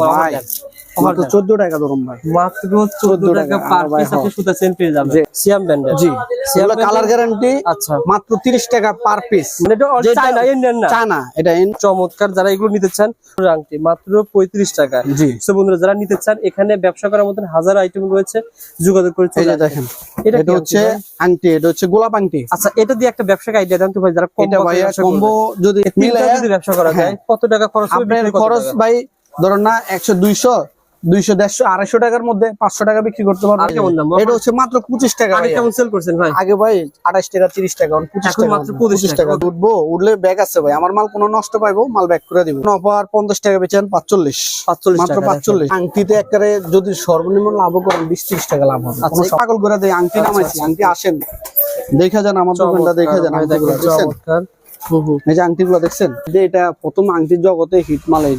ভাই মাত্র চোদ্দ টাকা ধরুন ভাই। মাত্র চোদ্দ টাকা পার পিস আপনি। সুতা চেন পেয়ে যাবেন। সিয়াম ব্র্যান্ডের জি। এগুলো কালার গ্যারান্টি আচ্ছা। মাত্র তিরিশ টাকা পার পিস এটা চায়না ইন্ডিয়ান না? চানা এটা চমৎকার যারা এগুলো নিতে চান আংটি মাত্র পঁয়ত্রিশ টাকা। জি। তো বন্ধুরা যারা নিতে চান এখানে ব্যবসা করার মতন হাজার আইটেম রয়েছে যোগাযোগ করে চলে দেখেন এটা হচ্ছে আংটি এটা হচ্ছে গোলাপ আংটি। আচ্ছা এটা দিয়ে একটা ব্যবসাকে আইডিয়া দেন তো ভাই যারা এটা ব্যবসা কম্বো যদি যদি ব্যবসা করা যায় হ্যাঁ। কত টাকা খরচ হবে খরচ ভাই ধরুন না একশো দুইশো দুইশো দেড়শো আড়াইশো টাকার মধ্যে পাঁচশো টাকা বিক্রি করতে দাম? এটা হচ্ছে মাত্র পঁচিশ টাকা আগে ভাই? আগে ভাই আঠাশ টাকা তিরিশ টাকা পঁচিশ টাকা। উঠবো উঠলে ব্যাগ আছে ভাই। আমার মাল কোনো নষ্ট পাইবো মাল ব্যাগ করে দিব। অফার পঞ্চাশ টাকা বেচেন পাঁচচল্লিশ। 45 মাত্র পাঁচচল্লিশ। আংটিতে একবারে যদি সর্বনিম্ন লাভও করেন বিশ ত্রিশ টাকা লাভ হবে। আচ্ছা, পাগল করে দেয় আংটি নামাইছি আংটি আসেন। দেখা যান আমার দোকানটা দেখা যান ভাই, দেখছেন। এই যে আংটিগুলো দেখছেন? যে এটা প্রথম আংটির জগতে হিট মাল এই।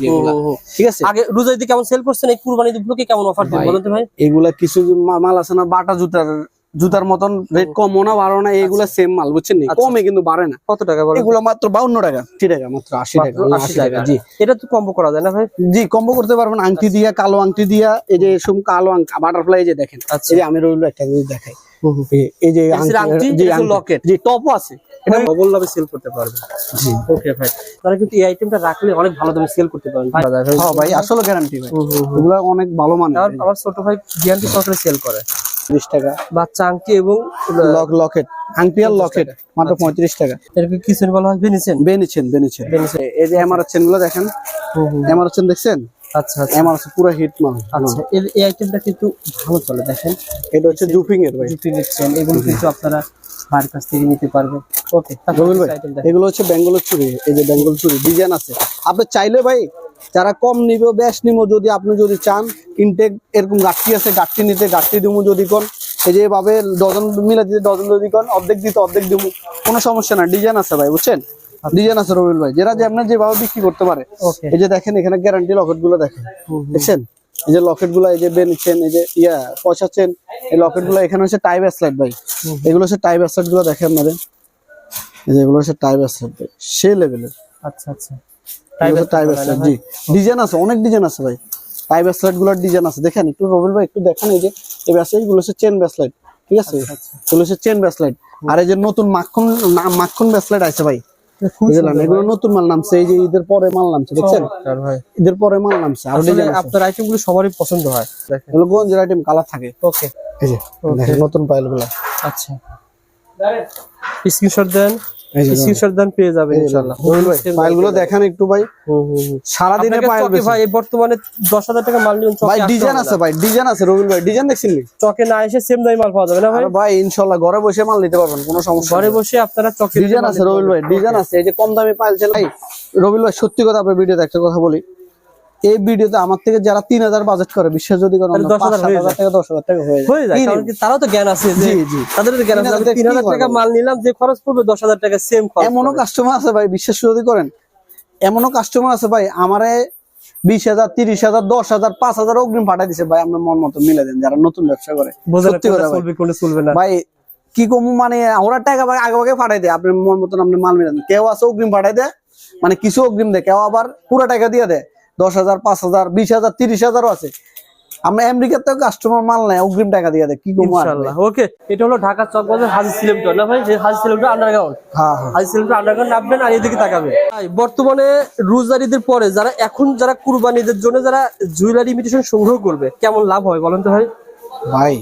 ঠিক আছে? আগে কেমন সেল করছেন? এই কুরবানি উপলক্ষে কেমন অফার দিন ভাই, বলেন তো ভাই। এগুলা কিছু মাল আছে না বাটা জুতার জুতার মতন রেট কমও না বাড়ো না এগুলা সেম মাল বুঝছেন নি? আচ্ছা। কমে কিন্তু বাড়ে না। কত টাকা এগুলো মাত্র বাউন্ন টাকা। আশি টাকা মাত্র আশি টাকা মাত্র 80 80 টাকা। জি। এটা তো কম্বো করা যায় না ভাই? জি কম্বো করতে পারবেন আংটি দিয়া কালো আংটি দিয়া এই যে এসব কালো বাটারফ্লাই যে দেখেন। আচ্ছা। এই যে আমি রইল একটা জিনিস দেখাই। এই- যে আংটি, টপও আছে। এটা ডবল লাভে সেল করতে পারবে। জি। ওকে ভাই। তারা কিন্তু এই আইটেমটা রাখলে অনেক ভালো দামে সেল করতে পারবেন হ্যাঁ ভাই আসলে গ্যারান্টি ভাই। এগুলো অনেক ভালো আমার ছোট ভাই সরকারে সেল করে। ত্রিশ টাকা। বাচ্চা আংটি এবং লক লকেট। আংটি আর লকেট মাত্র আচ্ছা। পঁয়ত্রিশ টাকা। বলা? হয় বেনিছেন বেনিছেন বেনিছেন বেনিছেন। এই যে দেখেন। চেন দেখছেন? আচ্ছা আচ্ছা। এমআর পুরো হিট মাল আচ্ছা এই আইটেমটা কিন্তু ভালো চলে দেখেন। এটা হচ্ছে জুপিং এর ভাই। জুটি নিচ্ছেন এগুলো কিন্তু আপনারা বাড়ির কাছ থেকে নিতে পারবেন। ওকে রবিল ভাই এগুলো হচ্ছে বেঙ্গলের চুড়ি এই যে বেঙ্গল চুড়ি ডিজাইন আছে। আপনি চাইলে ভাই যারা কম নিবে বেশ নিবো যদি আপনি যদি চান ইনটেক এরকম গাঠি আছে গাঠি নিতে গাঠি দিব যদি কোন এই যে এভাবে ডজন মিলে দিতে ডজন যদি কোন অর্ধেক দিতে অর্ধেক দিব কোনো সমস্যা না ডিজাইন আছে ভাই বুঝছেন? ডিজাইন আছে রবিল ভাই। যারা যেমন যেভাবে বিক্রি করতে পারে। এই যে দেখেন এখানে গ্যারান্টি লকেটগুলো দেখেন। দেখছেন? এই যে লকেটগুলো এই যে বেন চেন এই যে ইয়া পয়সা চেন এই লকেটগুলো এখানে হচ্ছে টাই ব্যাসলাইট ভাই। এগুলো হচ্ছে টাই ব্যাসলাইটগুলো দেখেন আপনাদের। এই যে এগুলো হচ্ছে টাই ব্যাসলাইট ভাই। সে লেভেলের আচ্ছা আচ্ছা। জি। ডিজাইন আছে অনেক ডিজাইন আছে ভাই। টাই ব্যাসলাইটগুলোর ডিজাইন আছে। দেখেন একটু রবিল ভাই একটু দেখেন এই যে এই ব্যাসলাইটগুলো হচ্ছে চেন ব্যাসলাইট ঠিক আছে? এগুলো হচ্ছে চেন ব্যাসলাইট আর এই যে নতুন মাখন মাখন ব্যাসলাইট আছে ভাই। এগুলো নতুন মাল নামছে এই যে ঈদের পরে মাল নামছে দেখছেন? ঈদের পরে মাল নামছে আপনার আইটেম আইটেমগুলো সবারই পছন্দ হয় এগুলো গঞ্জের আইটেম কালার থাকে। ওকে এই যে নতুন পাইলগুলা আচ্ছা। স্ক্রিনশট দেন। স্ক্রিনশট দেন পেয়ে যাবেন ইনশাআল্লাহ পাইলগুলো একটু ভাই। হুম হুম হুম। সারাদিনে আপনাকে পাইল ভাই এই বর্তমানে দশ হাজার টাকা মাল ভাই ডিজাইন আছে ভাই ডিজাইন আছে ভাই ডিজাইন দেখছেন চকে না এসে সেম দামি মাল পাওয়া যাবে না ভাই? ভাই ইনশাআল্লাহ ঘরে বসে মাল নিতে পারবেন কোনো সমস্যা ঘরে বসে আপনারা চকে ডিজাইন আছে রবিল ভাই ডিজাইন আছে। এই যে কম দামে পাইল ভাই রবিল ভাই সত্যি কথা আপনার ভিডিওতে একটা কথা বলি। এই ভিডিওতে আমার থেকে যারা তিন হাজার বাজেট করে বিশ্বাস যদি 10,000 পাঁচ, হাজার টাকা দশ হাজার টাকা হয়ে যায়। কারণ কি তারাও তো জ্ঞান আছে জি জি। তাদের জ্ঞান আছে তিন হাজার তিন হাজার কি টাকা মাল নিলাম যে খরচ পড়বে দশ হাজার টাকা সেম খরচ এমনও কাস্টমার আছে ভাই বিশ্বাস যদি করেন এমনও কাস্টমার আছে ভাই আমারে বিশ হাজার তিরিশ হাজার দশ হাজার পাঁচ হাজার অগ্রিম পাঠাই দিছে ভাই আপনার মন মতো মিলে দেন যারা নতুন ব্যবসা করে। সত্যি কথা ভাই। চলবে না। ভাই কি কম মানে ওরা টাকা ভাই আগে আগে পাঠাই দেয় আপনার মন মতন আপনি মাল মিলে দেন কেউ আছে অগ্রিম পাঠাই দেয় মানে কিছু অগ্রিম দেয় কেউ আবার পুরো টাকা দিয়ে দেয়। দশ হাজার পাঁচ হাজার বিশ হাজার তিরিশ হাজারও আছে। আমরা আমেরিকার তো কাস্টমার মাল নাই অগ্রিম টাকা দিয়ে দেয় কি? ইনশাআল্লাহ ওকে এটা হলো ঢাকা চকবাজার হাজি সিলেমটা না ভাই হাজি সিলেমটা আন্ডারগ্রাউন্ড হ্যাঁ হ্যাঁ। হাজি সিলেমটা আন্ডারগ্রাউন্ড নামবেন আর এদিকে তাকাবেন। ভাই, বর্তমানে রোজারিদের পরে যারা এখন যারা কুরবানিদের জন্য যারা জুয়েলারি ইমিটেশন সংগ্রহ করবে কেমন লাভ হয় বলেন তো ভাই? ভাই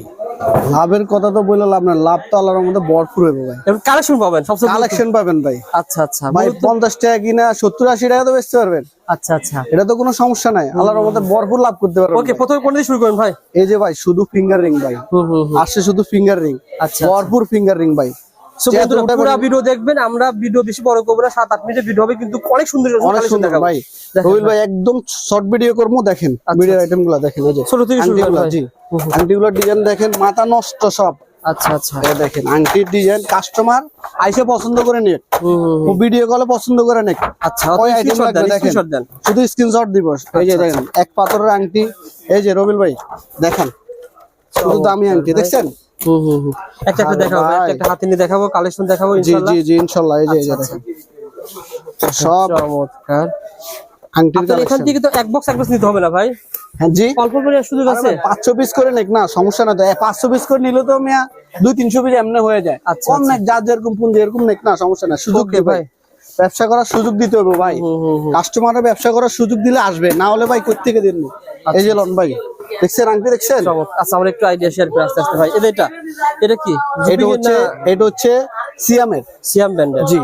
লাভের কথা তো বললাম লাভ না লাভ তো আল্লাহর মধ্যে ভরপুর হবে ভাই। কালেকশন পাবেন সবচেয়ে কালেকশন পাবেন ভাই। আচ্ছা আচ্ছা। ভাই মূলত- পঞ্চাশ টাকা কিনা সত্তর আশি টাকা তো বেচতে পারবেন। আচ্ছা আচ্ছা। এটা তো কোনো সমস্যা নাই। আল্লাহর মধ্যে ভরপুর লাভ করতে পারবেন ওকে প্রথমে কোন দিয়ে শুরু করেন ভাই? এই যে ভাই শুধু ফিঙ্গার রিং ভাই। আসছে শুধু ফিঙ্গার রিং আচ্ছা ভরপুর ফিঙ্গার রিং ভাই। পুরা ভিডিও দেখবেন আমরা ভিডিও বেশি বড় করব না সাত আট মিনিটের ভিডিও হবে কিন্তু অনেক সুন্দর অনেক সুন্দর ভাই। রবিল ভাই। একদম শর্ট ভিডিও করব দেখেন ভিডিওর আইটেমগুলা দেখেন এই যে। ছোট থেকে শুরু করেন আংটিগুলা, ভাই। জি। আংটিগুলোর ডিজাইন দেখেন মাথা নষ্ট সব। আচ্ছা আচ্ছা। দেখেন আংটির ডিজাইন কাস্টমার আইসে পছন্দ করে। ভিডিও কলে পছন্দ করে আচ্ছা ওই দেখেন। শুধু স্ক্রিনশট দিব। এই যে দেখেন। এক পাথরের আংটি। এই যে রবিল ভাই দেখেন। শুধু দামি আংটি দেখছেন? হুম, হুম, হুম। একটা একটা দেখাবো একটা একটা হাতে নিয়ে দেখাবো কালেকশন দেখাবো ইনশাআল্লাহ জি জি ইনশাল্লাহ এই যে এই যে দেখেন। সব চমৎকার। আংটির আপনার এখান থেকে তো এক বক্স এক বক্স নিতে হবে না ভাই? হ্যাঁ জি। অল্প করে সুযোগ আছে? পাঁচশো পিস করে নেক না সমস্যা না তো। পিস করে নিলে তো মিয়া দুই তিনশো পিস এমনি হয়ে যায়। আচ্ছা, কম আচ্ছা। নেক যার যেরকম পুঞ্জি এরকম নেক না সমস্যা না সুযোগ ভাই। ব্যবসা করার সুযোগ দিতে হবে ভাই। কাস্টমারের ব্যবসা করার সুযোগ দিলে আসবে না হলে ভাই কোথা থেকে দিন এই যে লন ভাই দেখছেন আংটি দেখছেন? আচ্ছা আমরা একটু আইডিয়া শেয়ার করে আস্তে আস্তে ভাই। এটা এটা কি? এটা হচ্ছে এটা হচ্ছে সিয়ামের সিয়াম ব্যান্ডের জি।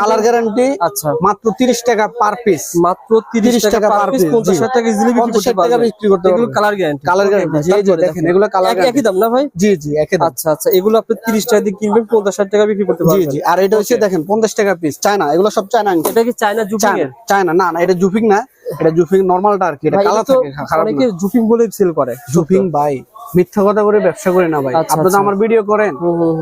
কালার গ্যারান্টি আচ্ছা। মাত্র তিরিশ টাকা পার পিস মাত্র 30 টাকা পার পিস 50 টাকা ইজিলি বিক্রি 50 করতে টাকা বিক্রি করতে এগুলো কালার গ্যারান্টি কালার গ্যারান্টি এই যে দেখেন এগুলো কালার একই দাম না ভাই? জি জি একই দাম। আচ্ছা আচ্ছা এগুলো আপনি 30 টাকা দিয়ে কিনবেন 50 60 টাকা বিক্রি করতে জি পারবেন। জি। আর এটা হচ্ছে দেখেন পঞ্চাশ টাকা পিস চায়না। এগুলো সব চায়না এটা কি চায়না জুপিং এর? চায়না না না এটা জুফিং না এটা জুফিং নরমালটা আর কি এটা তো থাকে খারাপ অনেকে না। জুপিং বলে সেল করে। জুফিং ভাই মিথ্যা কথা করে ব্যবসা করে না ভাই। আচ্ছা, আপনি তো আচ্ছা। আমার ভিডিও করেন।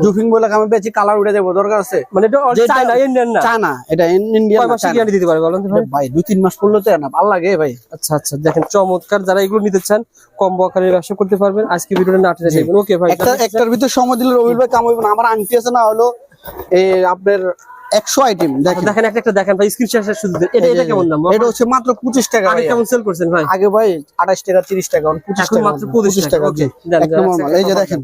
জুফিং বলে আমি বেশি কালার উঠে যাব দরকার আছে। মানে এটা চায়না ইন্ডিয়ান না? চায়না এটা ইন্ডিয়ান কয় মাসে গ্যারান্টি দিতে পারে বলেন ভাই? ভাই দুই তিন মাস পড়লে তো না ভালো লাগে ভাই। আচ্ছা আচ্ছা দেখেন চমৎকার যারা এগুলো নিতে চান কম্বো আকারে ব্যবসা করতে পারবেন। আজকে ভিডিওটা না টেনে দেখবেন। ওকে ভাই একটা একটার ভিতর সময় দিলে রবির ভাই কাম হইবে না আমার আংটি আছে না হলো এই আপনার একশো আইটেম দেখেন। দেখেন একটা একটা দেখেন ভাই স্ক্রিনশট শুধু এটা এটা কেমন দাম? এটা হচ্ছে মাত্র পঁচিশ টাকা আগে কেমন সেল করছেন ভাই? আগে ভাই আঠাশ টাকা তিরিশ টাকা পঁচিশ টাকা। মাত্র 25 টাকা, আচ্ছা, এই যে দেখেন।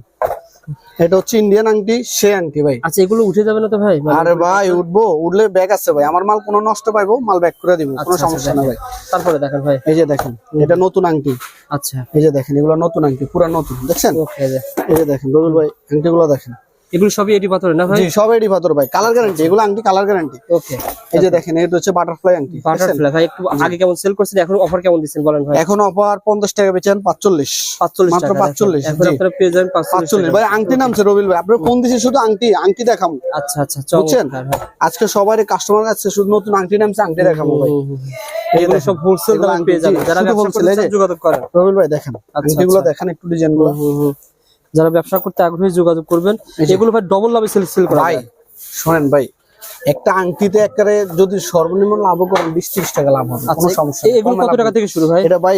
এটা হচ্ছে ইন্ডিয়ান আংটি সে আংটি ভাই। আচ্ছা এগুলো উঠে যাবে না তো ভাই? মানে- আরে ভাই উঠবো উঠলে ব্যাগ আছে ভাই। আমার মাল কোনো নষ্ট পাইবো মাল ব্যাগ করে দিব কোনো আচ্ছা, সমস্যা না ভাই। তারপরে দেখেন ভাই। এই যে দেখেন এটা নতুন আংটি। আচ্ছা। এই যে দেখেন এগুলো নতুন আংটি পুরা নতুন দেখছেন? এই যে। দেখেন রবিল ভাই আংটি গুলো দেখেন। এগুলো সবই এটি পাথরের না ভাই? জি সব এডি পাথর ভাই। কালার গ্যারান্টি এগুলো আংটি কালার গ্যারান্টি ওকে এই যে দেখেন এটা হচ্ছে বাটারফ্লাই আংটি? বাটারফ্লাই ভাই একটু আগে কেমন সেল করছেন এখন অফার কেমন দিচ্ছেন বলেন ভাই? এখন অফার পঞ্চাশ টাকা বেচেন পাঁচচল্লিশ। 45 মাত্র টাকা পাঁচচল্লিশ এখন আপনারা পেয়ে যাবেন 45 ভাই আংটি নামছে রবিল ভাই। আপনার ফোন দিছে শুধু আংটি আংটি দেখাবো? আচ্ছা আচ্ছা বুঝছেন? আজকে সবারই কাস্টমার কাছে শুধু নতুন আংটি নামছে আংটি দেখাবো ভাই। এগুলো সব হোলসেল এগুলো দামে পেয়ে যাবেন। যারা ব্যবসা করতে। যোগাযোগ করেন রবিল ভাই দেখেন। আংটিগুলো দেখেন একটু ডিজাইনগুলো। হুম, হুম। যারা ব্যবসা করতে আগ্রহী যোগাযোগ করবেন এগুলো ভাই ডবল লাভে সেল সেল করা ভাই শোনেন ভাই একটা আংটিতে একবারে যদি সর্বনিম্ন লাভ করেন বিশ ত্রিশ টাকা লাভ হবে কোনো আচ্ছা সমস্যা এগুলো কত টাকা থেকে শুরু ভাই এটা ভাই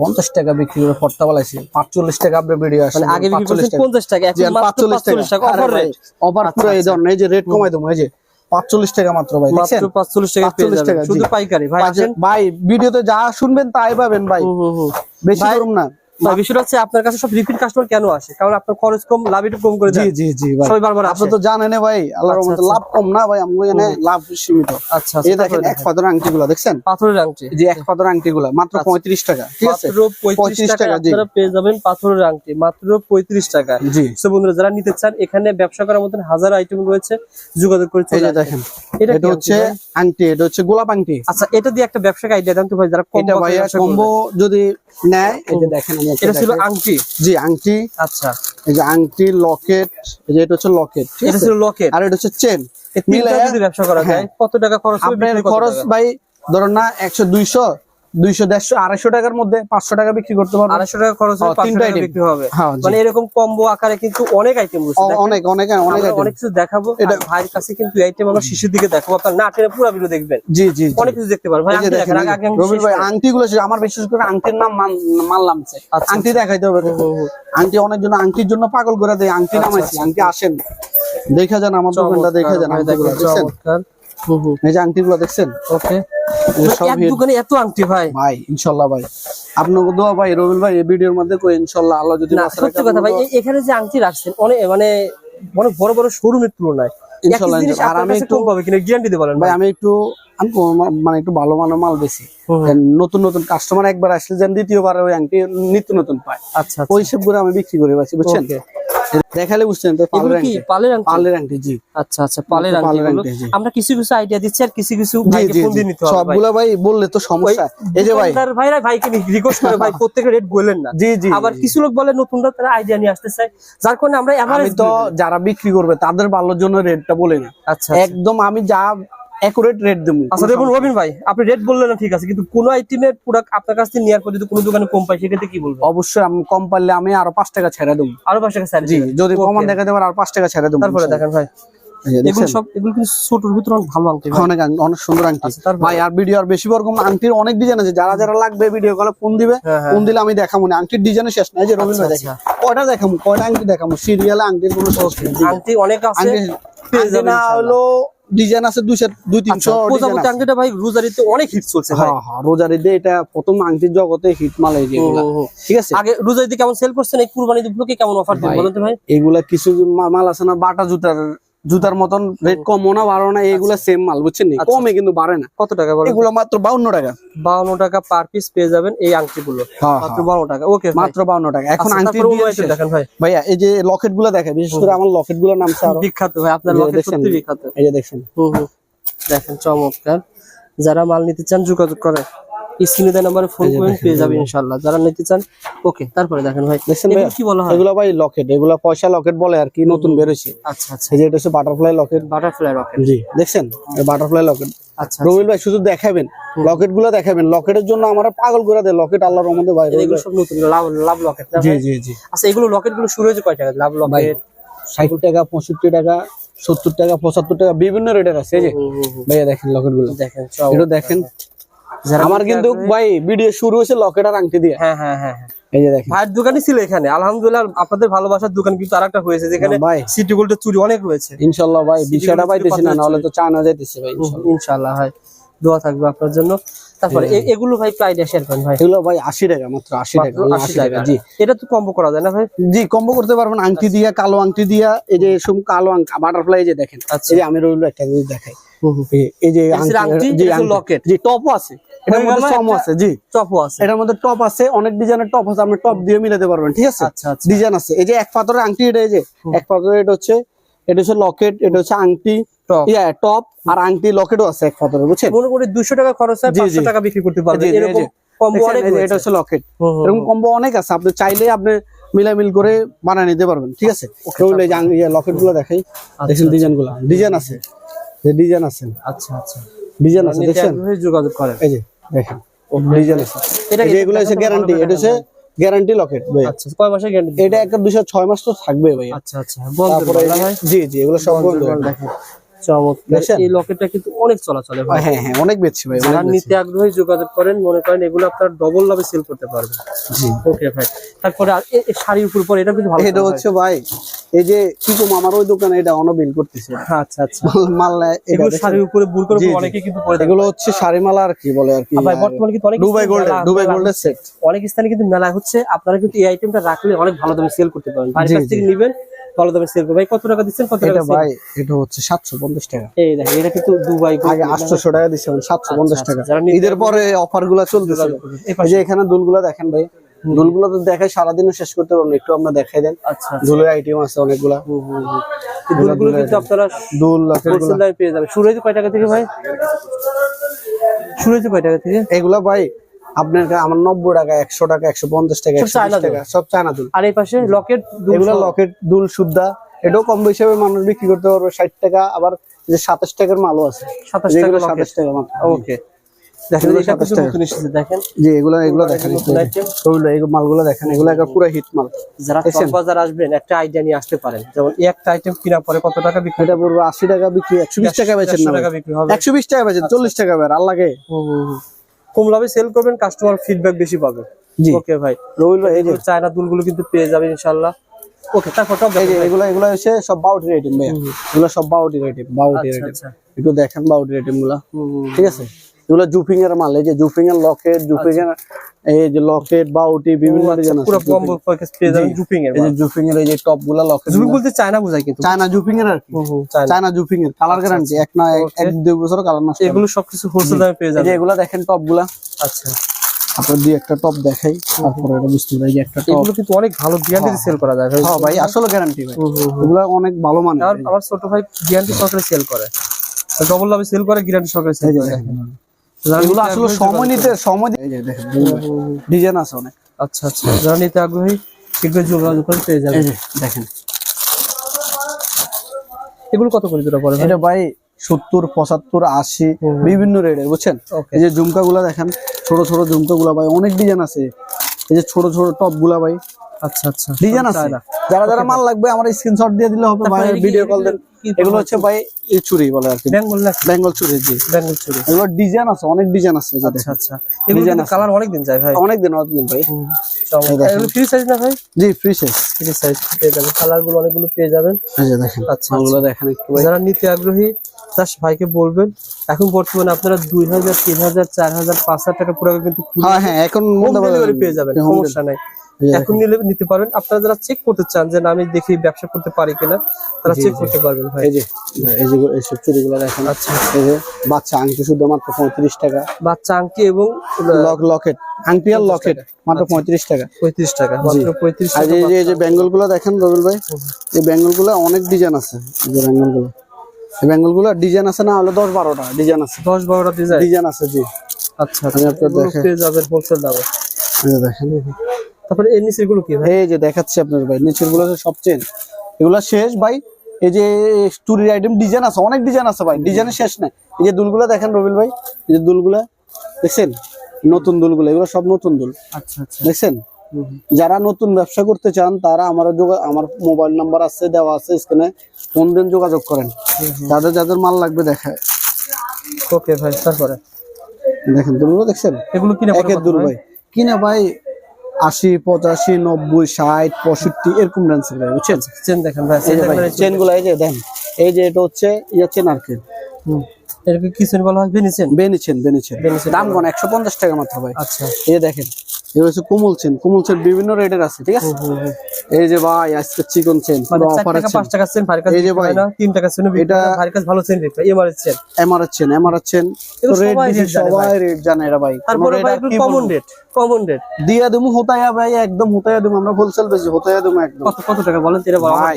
পঞ্চাশ টাকা বিক্রি করে পড়তে বলাইছি পাঁচচল্লিশ টাকা আপনার ভিডিও আসে মানে আগে 50 টাকা এখন মাত্র 45 টাকা। অফার আচ্ছা, পুরো এই ধরনের এই যে রেট কমাই দেবো এই যে পাঁচচল্লিশ টাকা মাত্র ভাই 45 টাকা পেয়ে 45 যাবেন টাকা, শুধু পাইকারি। ভাই ভাই ভিডিওতে যা শুনবেন তাই পাবেন ভাই। বেশি করুন না। বিষয়টা হচ্ছে আপনার কাছে সব রিপিট কাস্টমার কেন আসে? কারণ আপনার খরচ কম লাভ একটু কম করে জি জি জি সবাই বারবার আপনি তো জানেন ভাই আল্লাহর রহমতে। লাভ কম না ভাই আমাদের এখানে লাভ সীমিত। আচ্ছা এই দেখেন এক পাথর আংটি দেখছেন? পাথরের আংটি। এই এক পাথর আংটি মাত্র পঁয়ত্রিশ টাকা ঠিক আছে? মাত্র 35 35 টাকা টাকা, জি। আপনারা পেয়ে যাবেন পাথরের আংটি মাত্র 35 টাকা। জি। সো বন্ধুরা যারা নিতে চান এখানে ব্যবসা করার মতন হাজার আইটেম রয়েছে যোগাযোগ করে চলে দেখেন এটা এটা হচ্ছে আংটি এটা হচ্ছে গোলাপ আংটি। আচ্ছা এটা দিয়ে একটা ব্যবসাকে আইডিয়া দেন তো ভাই যারা এটা কম্বো যদি নেয় যে দেখেন আমি এটা ছিল আংটি? জি আংটি। আচ্ছা। এই যে আংটি লকেট এই যে এটা হচ্ছে লকেট এটা ছিল লকেট। আর এটা হচ্ছে চেন। মিলে যদি ব্যবসা করা যায় কত টাকা খরচ হবে খরচ ভাই ধরুন না একশো দুইশো দুইশো দেড়শো আড়াইশো টাকার মধ্যে পাঁচশো টাকা বিক্রি করতে পারবেন আড়াইশো টাকা খরচ হবে হ্যাঁ, তিনটা বিক্রি হবে। হ্যাঁ, মানে এরকম কম্বো আকারে কিন্তু অনেক আইটেম। অনেক অনেক অনেক অনেক কিছু দেখাবো। এটা- এটা ভাইয়ের কাছে কিন্তু আইটেম আমরা শিশুর দিকে দেখাবো। আপনার না টেনে পুরো ভিডিও দেখবেন। জি জি জি। অনেক কিছু দেখতে পারবেন আংটি ভাই গুলো আমার বিশেষ করে আংটির নাম মান- মানলাম আচ্ছা, আংটি দেখাইতে হবে। আংটি অনেক জন আংটির জন্য পাগল করে দেয়। আংটি নামাইছি আংটি আসেন। দেখা যান আমার দোকানটা দেখা যান এই যে আংটিগুলো দেখছেন? ওকে। সব দোকানে এত আংটি ভাই। ভাই ইনশাল্লাহ ভাই। আপনাকে দোয়া ভাই রবিল ভাই এই ভিডিওর মধ্যে কই ইনশাল্লাহ আল্লাহ যদি না সত্যি কথা ভাই এখানে যে আংটি রাখছেন অনেক মানে অনেক বড় বড় শোরুমের তুলনায়। আর আমি একটু- পাবে কিনা গ্যারান্টি দিতে পারেন ভাই আমি একটু আমি মানে একটু ভালো মানের মাল বেশি। নতুন নতুন কাস্টমার একবার আসলে যেন দ্বিতীয়বার ওই আংটি নিত্য নতুন পায়। আচ্ছা ওই সব করে আমি বিক্রি করি পাচ্ছি বুঝছেন. দেখালে বুঝছেন তো পালের আংটি? পালের আংটি? পালের আংটি জি। আচ্ছা আচ্ছা পালের আংটি। আমরা কিছু কিছু আইডিয়া দিচ্ছি আর কিছু কিছু ভাইকে ফোন দিয়ে নিতে হবে ভাই। সবগুলা ভাই বললে তো সমস্যা। এই যে ভাই। ভাইরা ভাইকে রিকোয়েস্ট করে ভাই প্রত্যেকের রেট বললেন না। জি জি আবার কিছু লোক বলে নতুনরা তারা আইডিয়া নিয়ে আসতে চায় যার কারণে আমরা আমি এভারেজ তো যারা বিক্রি করবে তাদের ভালোর জন্য রেটটা বলি না। আচ্ছা। একদম আমি যা একুরেট রেট দেবো। আচ্ছা দেখুন রবিন ভাই আপনি রেট বললেন না ঠিক আছে কিন্তু কোন আইটেমের প্রোডাক্ট আপনার কাছ থেকে নেওয়ার পর যদি কোনো দোকানে কম পাই সেক্ষেত্রে কি বলব অবশ্যই আমি কম পারলে আমি আরও পাঁচ টাকা ছেড়ে দেবো। আরও পাঁচ টাকা জি যদি দেখাতে আর পাঁচ টাকা ছেড়ে দেবো তারপরে দেখেন ভাই। এগুলো সব এগুলো কিন্তু ছোটর ভিতরে অনেক ভালো আংটি অনেক অনেক সুন্দর আংটি। আচ্ছা, ভাই আর ভিডিও আর বেশি রকম আংটির অনেক ডিজাইন আছে। যারা যারা লাগবে ভিডিও কলে ফোন দিবে হ্যাঁ, হ্যাঁ। ফোন দিলে আমি দেখাবো না। আংটির ডিজাইন শেষ নাই যে রবীন্দ্র আচ্ছা, দেখি কয়টা দেখাবো? কয়টা আংটি দেখাবো? সিরিয়ালে আংটির কোনো শেষ আংটি অনেক আছে। আংটি পেয়ে আংটি যাবেন না হলো ডিজাইন আছে দুইশো দুই আচ্ছা তিনশো প্রজাপতি আংটিটা ভাই রোজারিতে অনেক হিট চলছে হ্যাঁ হ্যাঁ রোজারিতে এটা প্রথম আংটির জগতে হিট মাল এই। ঠিক আছে? আগে রোজারিতে কেমন সেল করছেন? এই কুরবানি উপলক্ষে কেমন অফার দিন ভাই, বলেন তো ভাই। এগুলা কিছু মাল আছে না বাটা জুতার জুতার মতন রেট কমও না বাড়ো না এগুলা সেম মাল বুঝছেন নি? আচ্ছা। কমে কিন্তু বাড়ে না। কত টাকা এগুলো মাত্র বাউন্ন টাকা। বাউন্ন টাকা পার পিস পেয়ে যাবেন এই আংটি গুলো মাত্র হ্যাঁ। বাউন্ন টাকা। ওকে মাত্র বাউন্ন টাকা। এখন আচ্ছা, আংটি দেখেন ভাই। ভাইয়া এই যে লকেটগুলো দেখে বিশেষ করে আমার লকেটগুলো নাম বিখ্যাত ভাই। আপনার লকেট? সত্যি বিখ্যাত। এই যে হুম হুম। দেখেন চমৎকার। যারা মাল নিতে চান যোগাযোগ করে। স্ক্রিনে দেওয়া নাম্বারে ফোন করেন পেয়ে যাবে ইনশাআল্লাহ। যারা নিতে চান ওকে তারপরে দেখেন ভাই এগুলো? কি বলা হয়? এগুলো ভাই লকেট এগুলো পয়সা লকেট বলে আর কি নতুন বেরোছে আচ্ছা আচ্ছা। এই যে এটা হচ্ছে বাটারফ্লাই লকেট বাটারফ্লাই রকেট জি দেখছেন? বাটারফ্লাই লকেট আচ্ছা রবিল ভাই শুধু দেখাবেন লকেটগুলো দেখাবেন। লকেটের জন্য আমার পাগল করে দেয় লকেট আল্লাহর রহমতে ভাই এগুলো সব নতুন লাভ লাভ লকেট জি জি জি। আচ্ছা এগুলো লকেটগুলো শুরু হয়েছে কয় টাকা? Love locket? ষাট টাকা পঁয়ষট্টি টাকা সত্তর টাকা পঁচাত্তর টাকা বিভিন্ন রেটের আছে এই যে। ভাইয়া দেখেন লকেটগুলো দেখেন এটা দেখেন আমার কিন্তু ভাই ভিডিও শুরু হয়েছে লকেট আর আংটি দিয়ে। হ্যাঁ হ্যাঁ হ্যাঁ হ্যাঁ। এই যে দেখেন। ভাইয়ের দোকানই ছিল এখানে। আলহামদুলিল্লাহ আপনাদের ভালোবাসার দোকান কিন্তু আরেকটা হয়েছে যেখানে সিটি গোল্ডের চুরি অনেক রয়েছে ইনশাল্লাহ ভাই বিষয়টা পাইতেছি না নাহলে। তো চায়না যাইতেছে ভাই ইনশাআল্লাহ ভাই দোয়া থাকবে আপনার জন্য। তারপরে এগুলো ভাই প্রাইস শেয়ার করেন ভাই। এগুলো ভাই আশি টাকা মাত্র আশি টাকা 80 80 টাকা জি। এটা তো কম্বো করা যায় না ভাই? জি কম্বো করতে পারবেন আংটি দিয়া কালো আংটি দিয়া এই যে কালো বাটারফ্লাই যে দেখেন। আচ্ছা। এই যে আমি রইল একটা জিনিস দেখাই। এই- এই যে এটা হচ্ছে আংটি, জি এটা হচ্ছে আংটি। লকেট। জি টপও আছে এটার মধ্যে গেল আছে জি। চপও আছে। এটার মধ্যে টপ আছে অনেক ডিজাইনের টপ আছে আপনি টপ দিয়ে মিলাতে পারবেন ঠিক আছে? আচ্ছা আচ্ছা। ডিজাইন আছে। এই যে এক পাথরের আংটি এটা এই যে এক পাথরের এটা হচ্ছে এটা হচ্ছে লকেট এটা হচ্ছে আংটি। টপ আর আংটি লকেটও আছে এক পাথরের বুঝছেন? মনে করি দুশো টাকা খরচ হয় পাঁচশো টাকা বিক্রি করতে পারবে। জি, জি, এই এরকম কম্বো অনেক এটা হচ্ছে লকেট এরকম কম্বো অনেক আছে আপনি চাইলে আপনি মিলামিল করে বানিয়ে নিতে পারবেন ঠিক আছে? লকেটগুলো দেখাই। দেখছেন ডিজাইনগুলা ডিজাইন আছে। ডিজাইন আছে। আচ্ছা আচ্ছা। ডিজাইন আছে দেখেন যোগাযোগ করেন। এই যে দেখেন ডিজাইন আছে। এটা যে এগুলো হচ্ছে গ্যারান্টি এটা হচ্ছে গ্যারান্টি লকেট ভাই। আচ্ছা কয় মাসের গ্যারান্টি এটা একটা দুশো ছয় মাস তো থাকবে ভাই। আচ্ছা আচ্ছা বন্ধ জি জি এগুলো সব বন্ধ দেখেন। চমৎকার এই লকেটটা কিন্তু অনেক চলাচলে ভাই হ্যাঁ হ্যাঁ অনেক বেচছি ভাই যারা অনেক বেচছি। নিতে আগ্রহী যোগাযোগ করেন মনে করেন এগুলো আপনার ডবল লাভে সেল করতে পারবেন। জি। ওকে ভাই। তারপরে শাড়ির উপর পর এটা কিন্তু ভালো এটা হচ্ছে ভাই। এই যে ওই দোকানে এটা অনবিল করতেছে। আচ্ছা আচ্ছা। মাল- এগুলো শাড়ির উপরে বুর করে জি, জি। অনেকে কিন্তু পরে এগুলো হচ্ছে আর কি বলে আর কি ভাই বর্তমানে কিন্তু অনেক দুবাই স্থানে দুবাই গোল্ডের সেট অনেক স্থানে কিন্তু মেলা হচ্ছে। আপনারা কিন্তু এই আইটেমটা রাখলে অনেক ভালো দামে সেল করতে পারেন কাছ থেকে নেবেন। ভালো দামে সেল ভাই কত টাকা দিচ্ছেন? কত টাকা ভাই এটা হচ্ছে সাতশো পঞ্চাশ টাকা। এই দেখেন এটা কিন্তু দুবাই আগে মেলা। আটশোশো টাকা দিচ্ছে সাতশো পঞ্চাশ আচ্ছা, টাকা। ঈদের পরে অফারগুলা চলতেছে। এই। যে এখানে দুলগুলা দেখেন ভাই দুলগুলো তো দেখাই সারাদিনও শেষ করতে পারব একটু আমরা দেখাই দেন। আচ্ছা আচ্ছা। দুলের আইটেম আছে অনেকগুলা। দুলগুলো কিন্তু আপনারা দুল পেয়ে যাবেন। শুরু হয়েছে কয় টাকা থেকে ভাই? শুরু হয়েছে কয় টাকা থেকে? এগুলা ভাই আপনার আমার নব্বই টাকা একশো টাকা একশো পঞ্চাশ টাকা সব চায়না দুল। আর এই পাশে লকেট এগুলা লকেট দুল সুদ্ধা। এটাও কম হিসাবে মানুষ বিক্রি করতে পারবে ষাট টাকা আবার যে সাতাশ টাকার মালও আছে। 27 টাকা সাতাশ টাকা ওকে। দেখেন এগুলো এটা 27 কিন্তু টাকা। নতুন এসেছে দেখেন। যে এগুলো এগুলো দেখেন নতুন item। ওইগুলো এই মালগুলো দেখেন এগুলো পুরো হিট মাল। যারা বাজার আসবেন একটা আইডিয়া নিয়ে আসতে পারেন। যেমন একটা আইটেম কিনা পরে কত টাকা বিক্রি এটা পড়বে আশি টাকা বিক্রি একশো বিশ টাকা বেচেন না একশো বিশ টাকা বেচেন চল্লিশ টাকা বের হুম। কম লাভে সেল করবেন কাস্টমার ফিডব্যাক বেশি পাবে। জি। ওকে ভাই। রইল এই যে চায়না দুলগুলো কিন্তু পেয়ে যাবেন ইনশাআল্লাহ। ওকে তারপর টপ এই যে এগুলো এগুলো হচ্ছে সব বাউটির রেটিং ভাই এগুলো সব beauty item beauty rating item একটু দেখেন বাউটি রেটিংগুলা। হুম, হুম, ঠিক আছে? এগুলো জুপিং এর মাল এই যে জুপিং এর লকেট জুপিং এর এই যে লকেট বাউটি বিভিন্ন আচ্ছা, ডিজাইন আছে পুরো কম্বো প্যাকেজ পেয়ে যাবেন জি। জুপিং এর এই যে জুপিং এর এই যে টপগুলা লকেট জুপিং বলতে চায়না বোঝায় কিন্তু। চায়না জুপিং এর আর কি। চায়না। জুপিং এর কালার গ্যারান্টি এক না এক- দুই বছর কালার নষ্ট। এগুলো সবকিছু হোলসেল দামে পেয়ে এই যাবেন। এগুলা দেখেন টপগুলা আচ্ছা। আপনার দুই একটা টপ দেখাই তারপরে এটা বুঝতে পারি যে একটা টপ এগুলো কিন্তু অনেক ভালো গ্যারান্টি সেল করা যায় হ্যাঁ ভাই আসলে গ্যারান্টি ভাই। এগুলা অনেক ভালো মানের। আর আমার ছোট ভাই গ্যারান্টি সহকারে সেল করে। ডবল লাভে সেল করে গ্যারান্টি সহকারে সেল করে। এগুলো আসলে সময় নিতে সময় ডিজাইন আছে অনেক। আচ্ছা আচ্ছা। যারা নিতে আগ্রহী শীঘ্রই যোগাযোগ করে পেয়ে যাবে। দেখেন। এগুলো কত করে ভাই? এটা ভাই সত্তর পঁচাত্তর আশি। বিভিন্ন রেটের বুঝছেন? এই যে ঝুমকা গুলা দেখেন ছোট ছোট ঝুমকা গুলা ভাই অনেক ডিজাইন আছে। এই যে ছোট ছোট টপগুলা ভাই। আচ্ছা আচ্ছা। ডিজাইন আছে। যারা যারা মাল লাগবে আমার স্ক্রিনশট দিয়ে দিলে হবে ভাই ভিডিও কল দেন। কি এগুলো হচ্ছে ভাই এই চুরি বলে আর কি। বেঙ্গল না বেঙ্গল চুরি জি। বেঙ্গল চুরি। এগুলো ডিজাইন আছে অনেক ডিজাইন আছে আচ্ছা আচ্ছা। এগুলো কালার অনেক দিন যায় ভাই। অনেক দিন অনেক দিন ভাই এগুলো ফ্রি সাইজ না ভাই? জি ফ্রি শেষ ফ্রি সাইজ পেয়ে যাবেন। কালারগুলো অনেকগুলো পেয়ে যাবেন। এই যে দেখেন আচ্ছা, মালগুলো দেখেন একটু যারা নিতে আগ্রহী জাস্ট ভাইকে বলবেন। এখন বর্তমানে আপনারা দুই হাজার তিন হাজার চার হাজার পাঁচ হাজার টাকা পুরো কিন্তু হ্যাঁ হ্যাঁ এখন পেয়ে যাবেন সমস্যা নাই। এখন নিলে নিতে পারবেন। আপনারা যারা চেক করতে চান যে আমি দেখি ব্যবসা করতে পারি কিনা তারা চেক করতে পারবেন ভাই। এই যে এই যে এইসব দেখেন। আচ্ছা। এই যে বাচ্চা আংটি শুধু মাত্র পঁয়ত্রিশ টাকা। বাচ্চা আংটি এবং লক লকেট আংটি আর লকেট মাত্র পঁয়ত্রিশ টাকা। পঁয়ত্রিশ টাকা মাত্র পঁয়ত্রিশ আর এই যে এই যে বেঙ্গলগুলো দেখেন রবিল ভাই এই বেঙ্গলগুলো অনেক ডিজাইন আছে এই যে বেঙ্গলগুলো এই বেঙ্গলগুলো ডিজাইন আছে না হলে দশ বারোটা ডিজাইন আছে। দশ বারোটা ডিজাইন? ডিজাইন আছে জি। আচ্ছা আমি আচ্ছা। আপনার এগুলো দেখে- পেয়ে যাবেন হোলসেল দামে। দেখেন। তারপরে এর নিচেরগুলো কি ভাই? এই যে দেখাচ্ছি আপনার ভাই নিচেরগুলো সব চেঞ্জ এগুলো শেষ ভাই এই যে চুরির আইটেম ডিজাইন আছে অনেক ডিজাইন আছে ভাই ডিজাইনের শেষ নাই। এই যে দুলগুলো দেখেন রবিল ভাই এই যে দুলগুলা দেখছেন? নতুন দুলগুলো এগুলো সব নতুন দুল। আচ্ছা আচ্ছা। দেখছেন? যারা নতুন ব্যবসা করতে চান তারা আমার আমার মোবাইল নাম্বার আছে দেওয়া আছে স্ক্রিনে ফোন দিন যোগাযোগ করেন। যাদের যাদের মাল লাগবে দেখায়। ওকে ভাই তারপরে? দেখেন দুলগুলো দেখছেন? এগুলো কিনে একের দুল? ভাই। কিনা ভাই আশি পঁচাশি নব্বই ষাট পঁয়ষট্টি এরকম রেঞ্জের ভাই বুঝছেন? চেন দেখেন ভাই চেনগুলো এই যে দেন এই যে এটা হচ্ছে ইয়ে চেন আর কি। হুম। এটাকে কি চেন বলা হয়? বেনিছেন বেনিছেন বেনিছেন দাম কোন? একশো পঞ্চাশ টাকা মাত্র ভাই। আচ্ছা। এই দেখেন এই হচ্ছে কোমল চেন। কোমল চেন বিভিন্ন রেটের আছে ঠিক আছে। এই যে ভাই আজকে চিকন চেন মানে অফার আছে টাকা চেন। এই যে ভাই, টাকা চেন এটা- ভালো চেন বিক্রি MRS chain. MRS chain MRS chain. এগুলো রেট সবাই বেশি rate জানে সবাই রেট জানে এরা ভাই। তারপরে ভাই আর কমন রেট কমন রেট দিয়া দেবো হোতায়া ভাই একদম হোতায়া দেবো আমরা হোলসেল বেশি হোতায়া দেবো একদম। কত কত টাকা বলেন তেরে বলা ভাই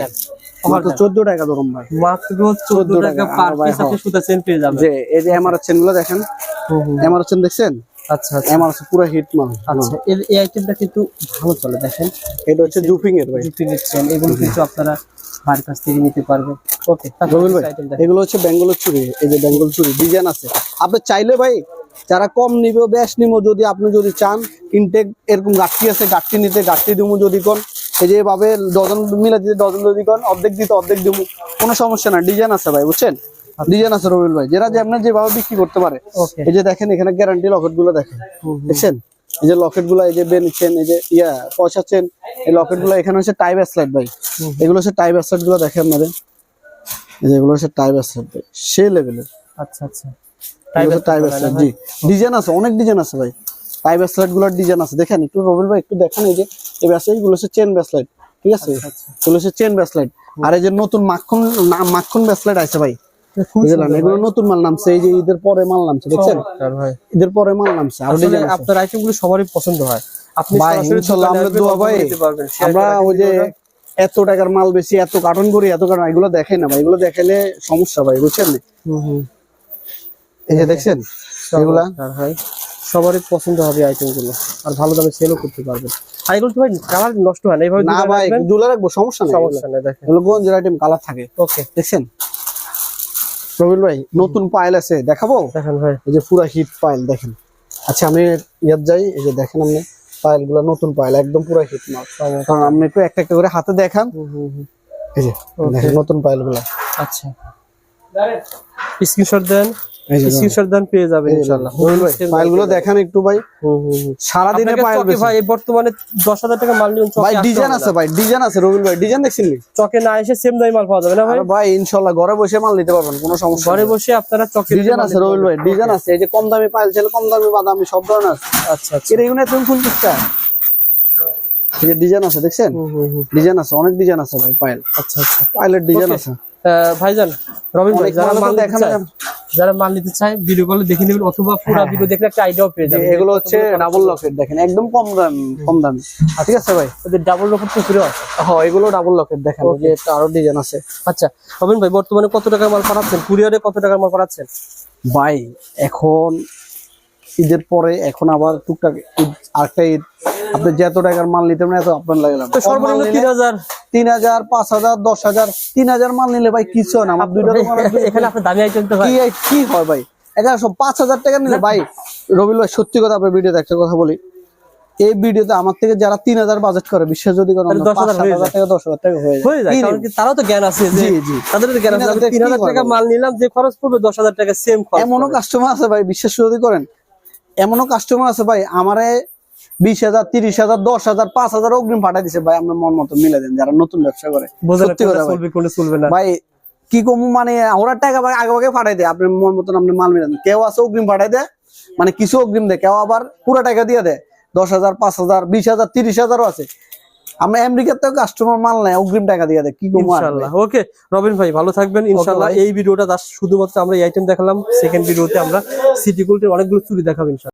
মাত্র চোদ্দ টাকা ধরুন ভাই। মাত্র চোদ্দ টাকা। টাকা, পার পিস আপনি হ্যাঁ। সুতা চেন পেয়ে যাবেন। যে এই যে এমআরএস চেনগুলো দেখেন। এমআরএস চেন দেখছেন? আচ্ছা আচ্ছা। পুরো হিট মাল। আচ্ছা এই আইটেমটা কিন্তু ভালো চলে দেখেন। এটা হচ্ছে এর ভাই। এগুলো কিন্তু আপনারা কাছ থেকে নিতে পারবেন ওকে রবিল ভাই এগুলো হচ্ছে বেঙ্গলের চুড়ি এই যে বেঙ্গল ডিজাইন আছে। আপনি চাইলে ভাই যারা কম নিবে বেশ নিবো যদি আপনি যদি চান ইনটেক এরকম গাঠি আছে গাঠি নিতে গাঠি দিমু যদি কোন এই যে এভাবে ডজন মিলে দিতে ডজন যদি কোন অর্ধেক দিতে অর্ধেক দিমু কোনো সমস্যা না ডিজাইন আছে ভাই বুঝছেন? ডিজাইন আছে রবিল ভাই। যারা যেমন যেভাবে বিক্রি করতে পারে। এই যে দেখেন এখানে গ্যারান্টি লকেটগুলো দেখেন। দেখছেন? এই যে লকেটগুলো এই যে বেনিচ্ছেন এই যে ইয়া পয়সা চেন এই লকেটগুলো এখানে হচ্ছে টাই ব্যাসলাইট ভাই। এগুলো হচ্ছে টাই ব্যাসলাইটগুলো দেখেন আপনাদের। যে এগুলো হচ্ছে টাই ব্যাসলাইট ভাই। সে লেভেলের আচ্ছা আচ্ছা। জি। ডিজাইন আছে অনেক ডিজাইন আছে ভাই। টাই ব্যাসলাইটগুলোর ডিজাইন আছে। দেখেন একটু রবিল ভাই একটু দেখেন এই যে এই ব্যাসলাইটগুলো হচ্ছে চেন ব্যাসলাইট ঠিক আছে? এগুলো হচ্ছে চেন ব্যাসলাইট আর এই যে নতুন মাখন মাখন ব্যাসলাইট আছে ভাই। বুঝলেন? এগুলো নতুন মাল নামছে এই যে ঈদের পরে মাল নামছে দেখছেন? ঈদের পরে মাল নামছে আর আসলে ডিজাইন আছে আপনার আইটেমগুলো সবারই পছন্দ হয়। আমরা ওই যে এত টাকার মাল বেশি এত কার্টন করি এত কার্টন এগুলো দেখাই না ভাই এগুলো দেখাইলে সমস্যা ভাই বুঝছেন। এই যে দেখছেন? এগুলা? সবারই পছন্দ হবে আইটেমগুলো আর ভালো দামে সেলও করতে পারবেন। ভাই কালার নষ্ট হয় না এইভাবে না ভাই দুলা রাখব সমস্যা নেই সমস্যা নেই দেখেন। এগুলো গঞ্জের আইটেম কালার থাকে। ওকে দেখছেন? রবিল ভাই নতুন পাইল আছে দেখাবো? দেখেন ভাই এই যে পুরা হিট পাইল দেখেন। আচ্ছা আমি ইয়ার যাই এই যে দেখেন আপনি পাইলগুলা নতুন পাইল একদম পুরা হিট মাল কারণ আপনি একটু একটা একটা করে হাতে দেখান। এই যে দেখেন নতুন পাইলগুলা। আচ্ছা। স্ক্রিনশট দেন। স্ক্রিনশট দেন পেয়ে যাবেন ইনশাআল্লাহ দেখান একটু ভাই। বেশি ভাই বর্তমানে টাকা মাল নিয়ে ভাই ডিজাইন আছে ভাই ডিজাইন আছে ভাই। ডিজাইন দেখছেন চকে না এসে সেম দামি মাল পাওয়া যাবে না ভাই? ঘরে বসে মাল নিতে পারবেন কোনো সমস্যা ঘরে বসে আপনারা চকে ডিজাইন আছে রবিল ভাই ডিজাইন আছে। এই যে কম দামি পাইল ছিল কম দামি বাদামি সব ধরনের আছে। আচ্ছা আচ্ছা। এর এগুলো তুমি কোন দিকটা এই যে ডিজাইন আছে দেখছেন। ডিজাইন আছে অনেক ডিজাইন আছে ভাই পাইল। আচ্ছা আচ্ছা। পাইলের ডিজাইন আছে। ভাইজান রবিন ভাই যারা মাল দেখানো। যারা মাল নিতে চায় ভিডিও কলে দেখে নেবেন অথবা পুরো ভিডিও দেখলে একটা আইডিয়াও পেয়ে যাবেন। এগুলো হচ্ছে ডাবল লকেট দেখেন একদম কম দাম কম দামি। ঠিক আছে ভাই? ওদের ডাবল রকম তো ফিরে আছে। হ্যাঁ এগুলো ডাবল লকেট দেখেন যে এটা আরও ডিজাইন আছে। আচ্ছা রবিন ভাই বর্তমানে কত টাকার মাল পাঠাচ্ছেন? কুরিয়ারে কত টাকার মাল পাঠাচ্ছেন? ভাই এখন ঈদের পরে এখন আবার টুকটাক ঈদ আরেকটা ঈদ। আপনি যত টাকার মাল নিতে পারেন এত আপনার লাগে সর্বনিম্ন তিন হাজার। তিন হাজার পাঁচ হাজার দশ হাজার তিন হাজার মাল নিলে ভাই কিছু হয় না। আমার দুইটা এখানে আপনার দামি আইটেম তো ভাই কি হয় ভাই? সব পাঁচ হাজার টাকা নিলে ভাই রবিল ভাই সত্যি কথা আপনার ভিডিওতে একটা কথা বলি। এই ভিডিওতে আমার থেকে যারা তিন হাজার বাজেট করে বিশ্বাস যদি করেন তাহলে 10,000 পাঁচ সাত হয়ে হাজার টাকা দশ হাজার টাকা হয়ে যায়। তারাও তো জ্ঞান আছে জি, জি। তাদের জ্ঞান আছে। তিন হাজার টাকা মাল নিলাম যে খরচ পড়বে দশ হাজার টাকা সেম এমনও কাস্টমার আছে ভাই বিশ্বাস যদি করেন এমনও কাস্টমার আছে ভাই আমারে বিশ হাজার তিরিশ হাজার দশ হাজার পাঁচ হাজার অগ্রিম পাঠাই দিছে ভাই আপনার মন মতো মিলে দেন যারা নতুন ব্যবসা করে। ভাই। ভাই কি কম মানে ওরা টাকা ভাগে- আগে ভাগে পাঠাই দেয় আপনি মন মতন আপনি মাল মেলান কেউ আছে অগ্রিম পাঠাই দেয় মানে কিছু অগ্রিম দেয় কেউ আবার পুরো টাকা দিয়ে দেয়। দশ হাজার পাঁচ হাজার বিশ হাজার তিরিশ হাজারও আছে। আমরা আমেরিকার তো কাস্টমার মাল নাই অগ্রিম টাকা দিয়ে দেয় কি ইনশাল্লাহ। ওকে রবিন ভাই ভালো থাকবেন। ইনশাল্লাহ এই ভিডিওটা শুধুমাত্র আমরা এই আইটেম দেখালাম সেকেন্ড ভিডিওতে আমরা সিটি গোল্ডের অনেকগুলো চুরি দেখাবো ইনশাল্লাহ।